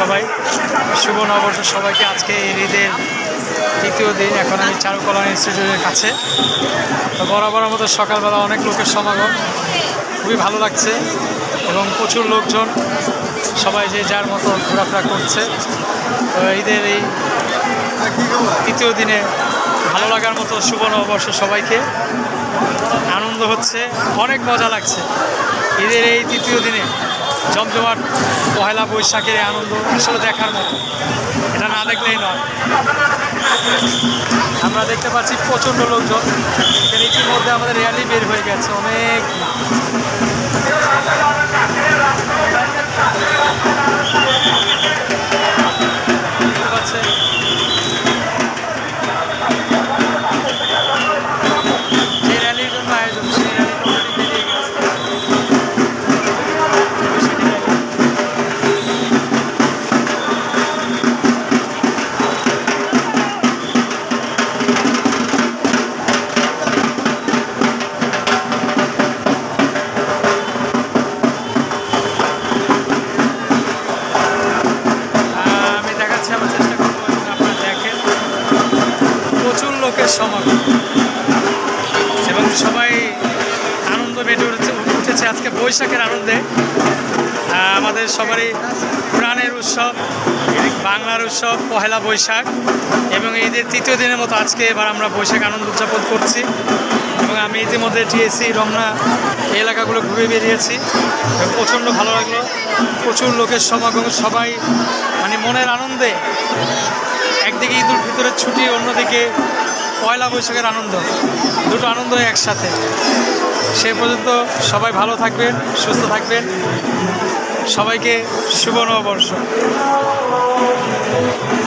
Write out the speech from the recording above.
সবাই। শুভ নববর্ষ সবাইকে। আজকে এই ঈদের তৃতীয় দিন। এখন আমি চারুকলা ইনস্টিটিউটের কাছে। তো বরাবর মতো সকালবেলা অনেক লোকের সমাগম। খুবই ভালো লাগছে এবং প্রচুর লোকজন সবাই যে যার মতো ঘোরাফেরা করছে। তো ঈদের এই তৃতীয় দিনে ভালো লাগার মতো শুভ নববর্ষ সবাইকে। আনন্দ হচ্ছে, অনেক মজা লাগছে। ঈদের এই তৃতীয় দিনে জমজমাট পহেলা বৈশাখের আনন্দ আসলে দেখার মতো। এটা না দেখলেই নয়। আমরা দেখতে পাচ্ছি প্রচণ্ড লোকজন। এখানে ইতিমধ্যে আমাদের র্যালি বের হয়ে গেছে। অনেক লোকের সমাগম। এবং সবাই আনন্দ মেটে উঠেছে উঠেছে আজকে বৈশাখের আনন্দে। আমাদের সবারই প্রাণের উৎসব, বাংলার উৎসব, পহেলা বৈশাখ, এবং ঈদের তৃতীয় দিনের মতো আজকে এবার আমরা বৈশাখ আনন্দ উদযাপন করছি। এবং আমি ইতিমধ্যে টিএসসি রমনা এলাকাগুলো ঘুরে বেরিয়েছি। প্রচণ্ড ভালো লাগল। প্রচুর লোকের সমাগম, সবাই মানে মনের আনন্দে একদিকে ঈদ উল ফিতরের ছুটি, অন্যদিকে পয়লা বৈশাখের আনন্দ। দুটো আনন্দ একসাথে। সে পর্যন্ত সবাই ভালো থাকবেন, সুস্থ থাকবেন। সবাইকে শুভ নববর্ষ।